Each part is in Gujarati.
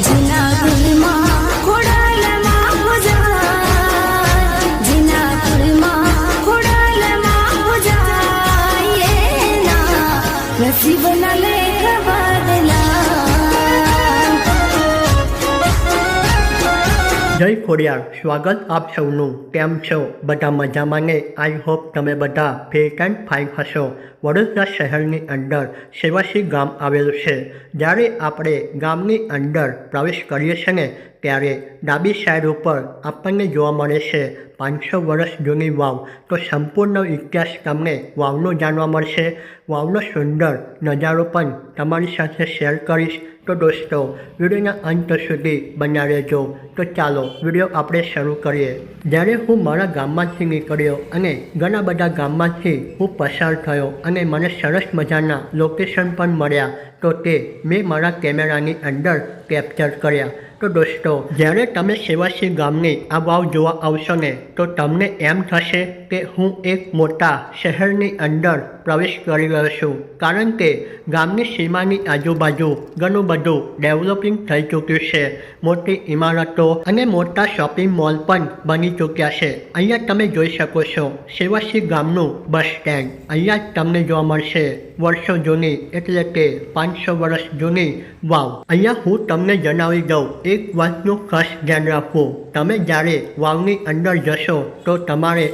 寂寞。જય ખોડિયાર, સ્વાગત આપ સૌનું. કેમ છો? બધા મજામાં ને? આઈ હોપ તમે બધા ફિટ એન્ડ ફાઇન હશો. વડોદરા શહેરની અંદર સેવાસી ગામ આવેલું છે. જ્યારે આપણે ગામની અંદર પ્રવેશ કરીએ છીએ ને ત્યારે ડાબી સાઈડ ઉપર આપણને જોવા મળે છે પાંચસો વર્ષ જૂની વાવ. તો સંપૂર્ણ ઇતિહાસ તમને વાવનો જાણવા મળશે. વાવનો સુંદર નજારો પણ તમારી સાથે શેર કરીશ. તો દોસ્તો, વિડીયોના અંત સુધી બના રહેજો. તો ચાલો, વીડિયો આપણે શરૂ કરીએ. જ્યારે હું મારા ગામમાંથી નીકળ્યો અને ઘણા બધા ગામમાંથી હું પસાર થયો અને મને સરસ મજાના લોકેશન પણ મળ્યા, તો તે મેં મારા કેમેરાની અંદર કેપ્ચર કર્યા. તો દોસ્તો, જ્યારે તમે સેવાસી ગામની આ વાવ જોવા આવશો ને તો તમને એમ થશે કે હું એક મોટા શહેરની અંદર પ્રવેશ કરી રહ્યો છું. કારણ કે ગામની સીમાની આજુબાજુ ઘણું બધું ડેવલપિંગ થઈ ચૂક્યું છે. મોટી ઇમારતો અને મોટા શોપિંગ મોલ પણ બની ચૂક્યા છે. અહીંયા તમે જોઈ શકો છો શિવાસી ગામનું બસ સ્ટેન્ડ અહીંયા તમને જોવા મળશે વર્ષો જૂની એટલે કે પાંચસો વર્ષ જૂની વાવ. અહીંયા હું તમને જણાવી દઉં, એક વાતનું ખાસ ધ્યાન રાખવું. તમે જ્યારે વાવની અંદર જશો તો તમારે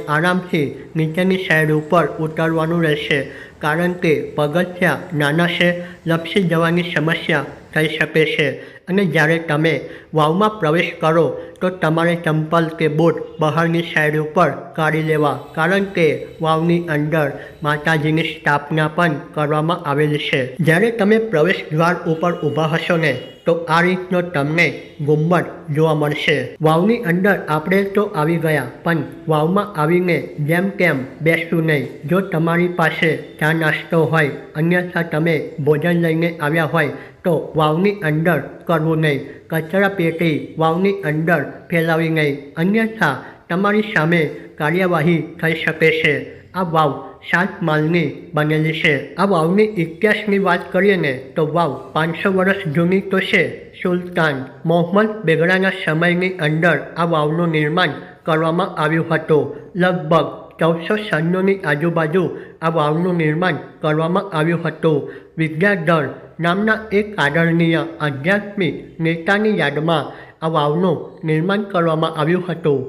આરામથી નીચેની સાઈડ ઉપર ઉતરવાનું રહેશે. કારણ કે પગથિયા નાના છે લપસી જવાની સમસ્યા થઈ શકે છે. અને જ્યારે તમે વાવમાં પ્રવેશ કરો, તો તમારે ચંપલ કે બૂટ બહારની સાઈડ ઉપર કાઢી લેવા. કારણ કે વાવની અંદર માતાજીની સ્થાપના પણ કરવામાં આવેલી છે. જ્યારે તમે પ્રવેશ દ્વાર ઉપર ઊભા હશો ને, તો આ રીતનો તમને ગુમ્મટ જોવા મળશે. વાવની અંદર આપણે તો આવી ગયા, પણ વાવમાં આવીને જેમ કેમ બેસવું નહીં. જો તમારી પાસે ચા નાસ્તો હોય, અન્યથા તમે ભોજન લઈને આવ્યા હોય, તો વાવની અંદર કરવું નહીં. કચરા પેટી વાવની અંદર ફેલાવી નહીં. અન્યથા તમારી સામે કાર્યવાહી થઈ શકે છે. આ વાવ સાત માલની બનેલી છે. આ વાવની ઇતિહાસની વાત કરીએ ને, તો વાવ પાંચસો વર્ષ જૂની તો છે. સુલતાન મોહમ્મદ બેગડાના સમયની અંદર આ વાવનું નિર્માણ કરવામાં આવ્યું હતું. લગભગ ચૌદસો છન્નુંની આજુબાજુ આ વાવનું નિર્માણ કરવામાં આવ્યું હતું. વિદ્યાધર નામના એક આદરણીય આધ્યાત્મિક નેતાની યાદમાં આ વાવનું નિર્માણ કરવામાં આવ્યું હતું.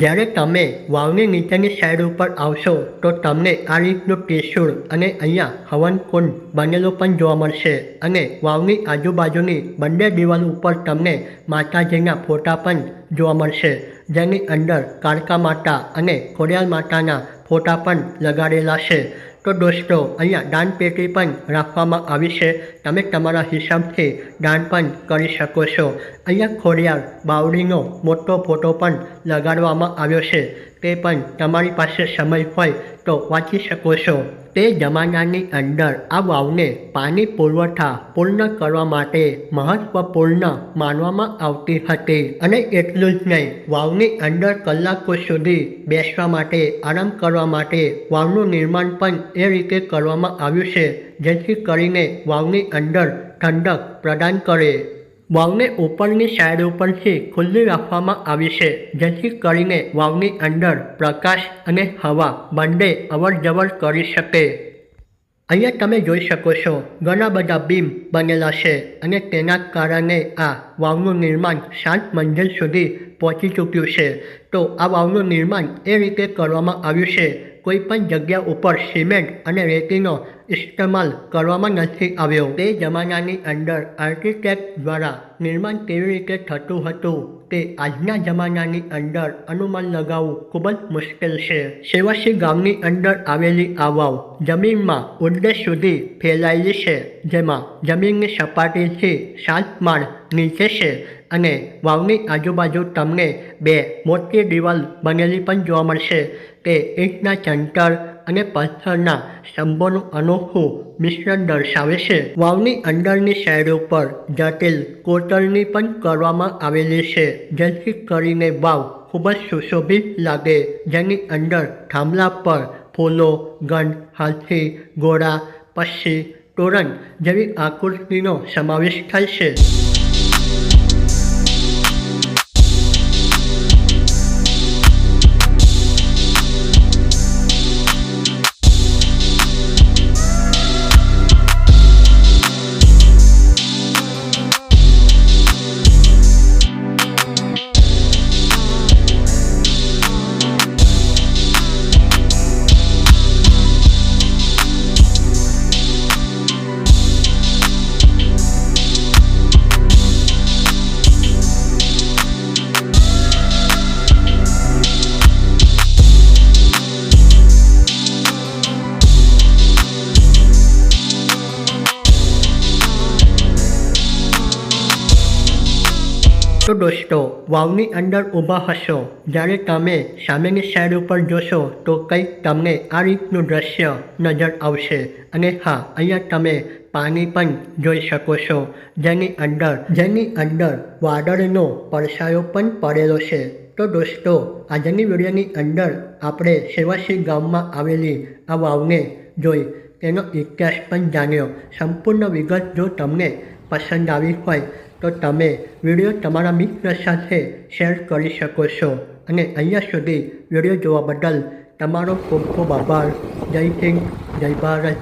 જ્યારે તમે વાવની નીચેની સાઈડ ઉપર આવશો, તો તમને આ રીતનું ત્રિશૂળ અને અહીંયા હવન કુંડ બનેલો પણ જોવા મળશે. અને વાવની આજુબાજુની બંને દિવાલ ઉપર તમને માતાજીના ફોટા પણ જોવા મળશે. જેની અંદર કાળકા માતા અને ખોડિયાલ માતાના ફોટા પણ લગાડેલા છે. તો દોસ્તો, અહીંયા દાનપેટી પણ રાખવામાં આવી છે. તમે તમારા હિસાબથી દાન પણ કરી શકો છો. અહીંયા ખોડિયાર બાવડીનો મોટો ફોટો પણ લગાડવામાં આવ્યો છે. તે પણ તમારી પાસે સમય હોય તો વાંચી શકો છો. તે જમાનાની અંદર આ વાવને પાણી પુરવઠા પૂર્ણ કરવા માટે મહત્વપૂર્ણ માનવામાં આવતી હતી. અને એટલું જ નહીં, વાવની અંદર કલાકો સુધી બેસવા માટે, આરામ કરવા માટે વાવનું નિર્માણ પણ એ રીતે કરવામાં આવ્યું છે, જેથી કરીને વાવની અંદર ઠંડક પ્રદાન કરે. વાવને ઉપરની સાઈડ ઉપરથી ખુલ્લી રાખવામાં આવી છે, જેથી કરીને વાવની અંદર પ્રકાશ અને હવા બંને અવર જવર કરી શકે. અહીંયા તમે જોઈ શકો છો, ઘણા બધા બીમ બનેલા છે અને તેના કારણે આ વાવનું નિર્માણ સાત મંજિલ સુધી પહોંચી ચૂક્યું છે. તો આ વાવનું નિર્માણ એ રીતે કરવામાં આવ્યું છે, કોઈ પણ જગ્યા ઉપર સિમેન્ટ અને રેતીનો ઇસ્તેમાલ કરવામાં નથી આવ્યો. તે જમાનાની અંદર આર્કિટેક્ટ દ્વારા નિર્માણ કેવી રીતે થતું હતું તે આજના જમાનાની અંદર અનુમાન લગાવવું ખૂબ જ મુશ્કેલ છે. સેવાસી ગામની અંદર આવેલી આ વાવ જમીનમાં ઉદ્દેશ સુધી ફેલાયેલી છે, જેમાં જમીનની સપાટીથી સાત માળ નીચે છે અને વાવની આજુબાજુ તમને બે મોટી દિવાલ બનેલી પણ જોવા મળશે. તે ઈંટના ચંટર અને પથ્થરના સ્તંભોનું અનોખું મિશ્રણ દર્શાવે છે. વાવની અંદરની સાઈડ ઉપર જટિલ કોતરણી પણ કરવામાં આવેલી છે, જેથી કરીને વાવ ખૂબ જ સુશોભિત લાગે. જેની અંદર થાંભલા પર ફૂલો, ગંધ હાથી ઘોડા પક્ષી, તોરણ જેવી આકૃતિનો સમાવેશ થાય છે. દોસ્તો વાવની અંદર ઊભા હશો. જ્યારે તમે સામેની સાઈડ ઉપર જોશો, તો કંઈક તમને આ રીતનું દ્રશ્ય નજર આવશે. અને હા, અહીંયા તમે પાણી પણ જોઈ શકો છો. જેની અંદર જેની અંદર વાદળનો પડછાયો પણ પડેલો છે. તો દોસ્તો, આજની વિડીયોની અંદર આપણે સેવાસી ગામમાં આવેલી આ વાવને જોઈ, તેનો ઇતિહાસ પણ જાણ્યો. સંપૂર્ણ વિગત જો તમને પસંદ આવી હોય તો તમે વીડિયો તમારા મિત્ર સાથે શેર કરી શકો છો. અને અહીંયા સુધી વીડિયો જોવા બદલ તમારો ખૂબ ખૂબ આભાર. જય હિન્દ, જય ભારત.